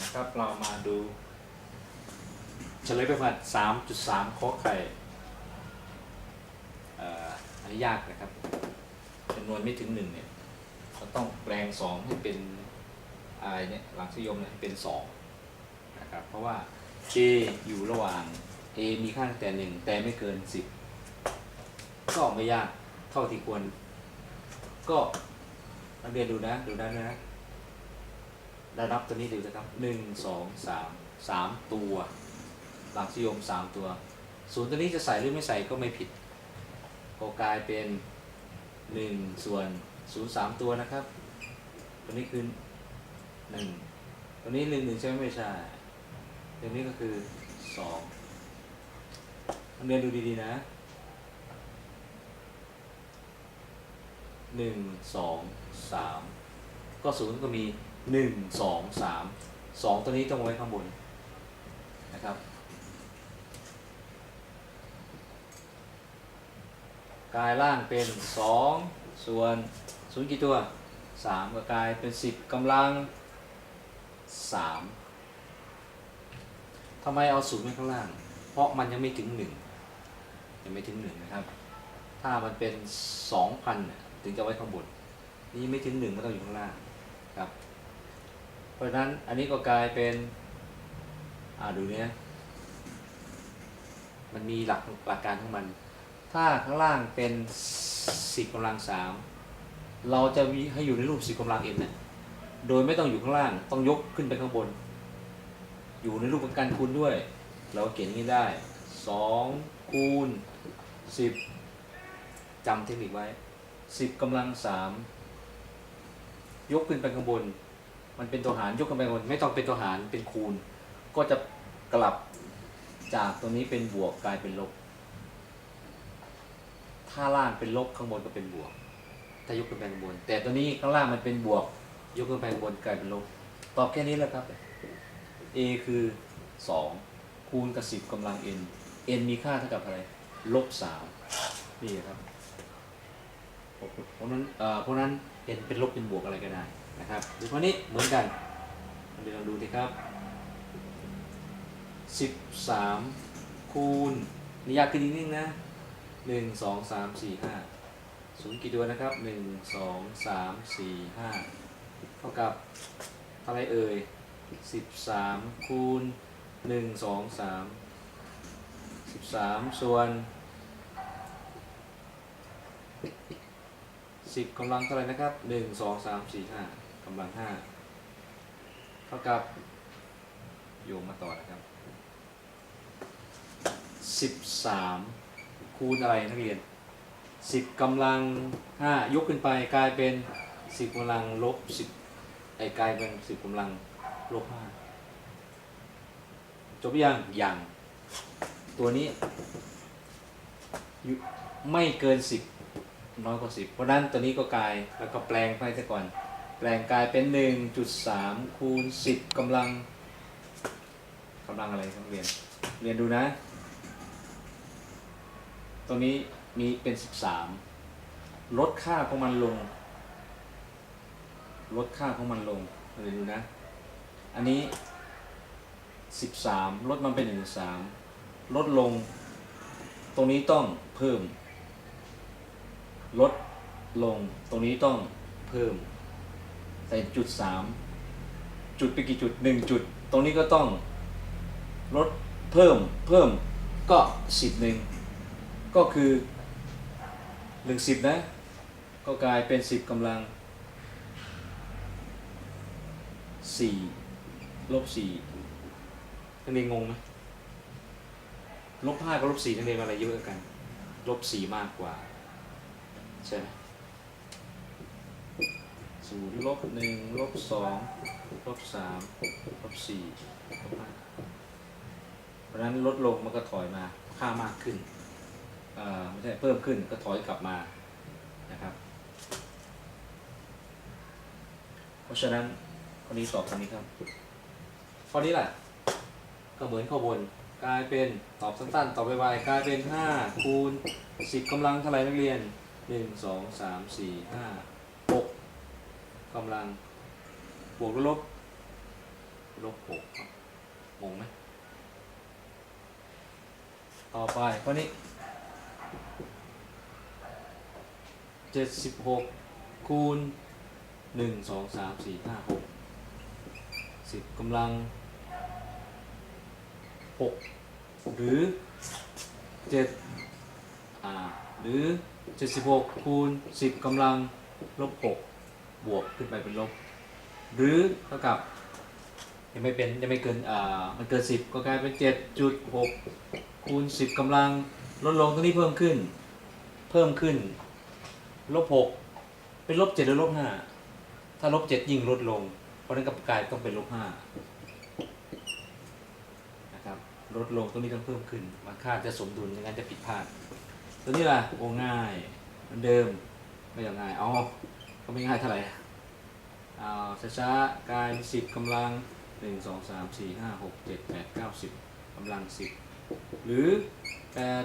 นะครับ เรามาดูเฉลยไปมาสามจุดสามข้อไข่เอ่ออันนี้ยากนะครับจำนวนไม่ถึงหนึ่งเนี่ยเราต้องแปลงสองให้เป็นอะไรเนี่ยหลักนิยมเนี่ยให้เป็นสองนะครับเพราะว่า a อยู่ระหว่าง a มีค่าตั้งแต่หนึ่งแต่ไม่เกินสิบก็ไม่ยากเท่าที่ควร ก็นักเรียนดูนะ ดูด้านนะ ได้รับตัวนี้ดูนะครับหนึ่งสองสามสามตัว หลักนิยมสามตัวศูนย์ตัวนี้จะใส่หรือไม่ใส่ก็ไม่ผิด ก็กลายเป็นหนึ่งส่วนศูนย์สามตัวนะครับ ตัวนี้คือหนึ่งตัวนี้หนึ่งหนึ่งใช่ไหมไม่ใช่ตัวนี้ก็คือสองเรียนดูดีๆนะหนึ่งสองสามก็ศูนย์ก็มี หนึ่งสองสามสองตัวนี้ต้องไว้ข้างบนนะครับ กายล่างเป็นสองส่วนศูนย์กี่ตัวสามก็กายเป็นสิบกำลังสามทำไมเอาศูนย์ไว้ข้างล่าง เพราะมันยังไม่ถึงหนึ่งยังไม่ถึงหนึ่งนะครับ ถ้ามันเป็นสองพันถึงจะไว้ข้างบน นี่ไม่ถึงหนึ่งมันต้องอยู่ข้างล่างครับ เพราะฉะนั้นอันนี้ก็กลายเป็น อ่าดูเนี้ยมันมีหลักหลักการของมัน ถ้าข้างล่างเป็นสิบกำลังสามเราจะมีให้อยู่ในรูปสิบกำลังเอ็นเนี่ยโดยไม่ต้องอยู่ข้างล่างต้องยกขึ้นไปข้างบน อยู่ในรูปของการคูณด้วย เราเขียนอย่างนี้ได้สองคูณสิบจำเทคนิคไว้สิบกำลังสามยกขึ้นไปข้างบน มันเป็นตัวหารยกขึ้นไปข้างบนไม่ต้องเป็นตัวหารเป็นคูณ ก็จะกลับจากตัวนี้เป็นบวกกลายเป็นลบ ถ้าล่างเป็นลบข้างบนก็เป็นบวก ถ้ายกขึ้นไปข้างบน แต่ตัวนี้ข้างล่างมันเป็นบวก ยกขึ้นไปข้างบนกลายเป็นลบ ตอบแค่นี้แหละครับ a คือ 2 คูณกับ 10กำลัง n n มีค่าเท่ากับอะไร ลบ 3 นี่ครับเพราะนั้นเอ่อเพราะนั้น n เป็นลบเป็นบวกอะไรก็ได้ นะครับดูข้อนี้เหมือนกันเดี๋ยวเราดูดีครับ13 คูณนี่ยากขึ้นนิดนึงนะ 1 2 3 4 5ศูนย์กี่ตัวนะครับ 1 2 3 4 5 เท่ากับเท่าไรเอ่ย 13 คูณ 1 2 3 13 ส่วน 10กำลังเท่าไรนะครับ 1 2 3 4 5 กำลัง5เท่ากับโยงมาต่อนะครับ13คูณอะไรนักเรียน10กำลัง5ยกขึ้นไปกลายเป็น10กำลังลบ10ไอ้กลายเป็น10กำลังลบ5จบยังยังตัวนี้ไม่เกิน10น้อยกว่า10เพราะฉะนั้นตัวนี้ก็กลายแล้วก็แปลงไปซะก่อน แปลงกลายเป็น 1.3 คูณ 10กำลังกำลังอะไรครับเรียน เรียนดูนะตัวนี้มีเป็น 13 ลดค่าของมันลง ลดค่าของมันลง เรียนดูนะ อันนี้ 13 ลดมันเป็น 13 ลดลง ตรงนี้ต้องเพิ่ม ลดลง ตรงนี้ต้องเพิ่ม ใส่จุด3จุดไปกี่จุด1จุด ตรงนี้ก็ต้องลดเพิ่มเพิ่มก็สิบหนึ่งก็คือหนึ่งสิบนะ ก็กลายเป็นสิบกำลังสี่ลบสี่นักเรียนงงไหมลบห้ากับลบสี่นักเรียนอะไรเยอะกัน ลบสี่มากกว่า ใช่ไหม ศูนย์ลบหนึ่งลบสองลบสามลบสี่ลบห้าเพราะนั้นลดลงมันก็ถอยมาค่ามากขึ้นไม่ใช่เพิ่มขึ้นก็ถอยกลับมานะครับ เพราะฉะนั้นข้อนี้ตอบคำนี้ครับข้อนี้แหละก็เหมือนข้อบนกลายเป็นตอบสั้นๆ ตอบไวๆกลายเป็น 5 คูณ 10กำลังเท่าไหร่นักเรียน 1 2 3 4 5 กำลังบวกลบลบหกงงไหมต่อไปข้อนี้เจ็ดสิบหกคูณหนึ่งสองสามสี่ห้าหกสิบกำลังหกหรือเจ็ดอ่าหรือเจ็ดสิบหกคูณสิบกำลังลบหก บวกขึ้นไปเป็นลบ หรือเท่ากับ ยังไม่เป็นยังไม่เกินอ่ามันเกินสิบก็กลายเป็นเจ็ดจุดหกคูณสิบกำลังลดลงตรงนี้เพิ่มขึ้น เพิ่มขึ้นลบหกเป็นลบเจ็ดหรือลบห้าถ้าลบเจ็ดยิ่งลดลง เพราะนั้นกับกลายต้องเป็นลบห้านะครับลดลงตรงนี้ต้องเพิ่มขึ้น มันค่าจะสมดุลไม่งั้นจะผิดพลาด ตัวนี้ล่ะโอ้ง่ายเหมือนเดิมไม่อย่างง่ายอ๋อ ก็ไม่ง่ายเท่าไหร่เอาช้าๆกายสิบกำลังหนึ่งสองสามสี่ห้าหกเจ็ดแปดเก้าสิบกำลังสิบหรือแปด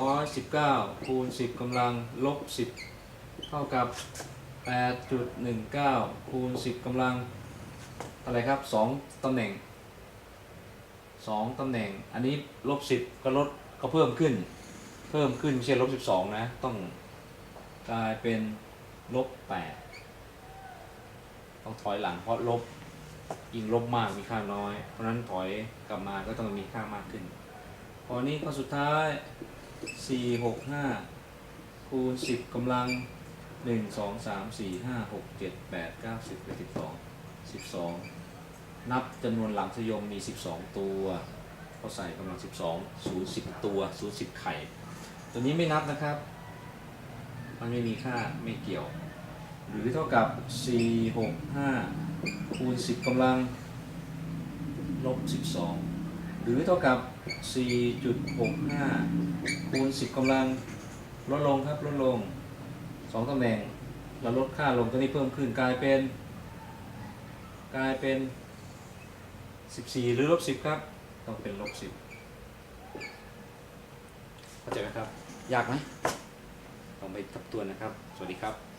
ร้อยสิบเก้าคูณสิบกำลังลบสิบเท่ากับแปดจุดหนึ่งเก้าคูณสิบกำลังอะไรครับสองตำแหน่งสองตำแหน่ง อันนี้ลบสิบก็ลดก็เพิ่มขึ้น เพิ่มขึ้นไม่ใช่ลบสิบสองนะ ต้องกลายเป็น ลบแปดต้องถอยหลังเพราะลบยิ่งลบมากมีค่าน้อย เพราะนั้นถอยกลับมาก็ต้องมีค่ามากขึ้น พอนี้ข้อสุดท้าย 4 6 5 คูณ 10กำลัง 1 2 3 4 5 6 7 8 9 10 11 12 12 นับจำนวนหลังสยมมี 12 ตัวก็ใส่กำลัง 12 0 10 ตัว 0 10 ไข่ ตัวนี้ไม่นับนะครับ มันไม่มีค่าไม่เกี่ยว หรือเท่ากับ 4 6 5 คูณ 10กำลังลบ 12 หรือเท่ากับ 4.65 คูณ 10กำลัง ลดลงครับ ลดลง 2ตำแหน่งเราลดค่าลงตัวนี้เพิ่มขึ้นกลายเป็น กลายเป็น 14 หรือลบ 10 ครับ ต้องเป็นลบ 10เข้าใจไหมครับ ยากไหม ลองไปทบทวนนะครับ สวัสดีครับ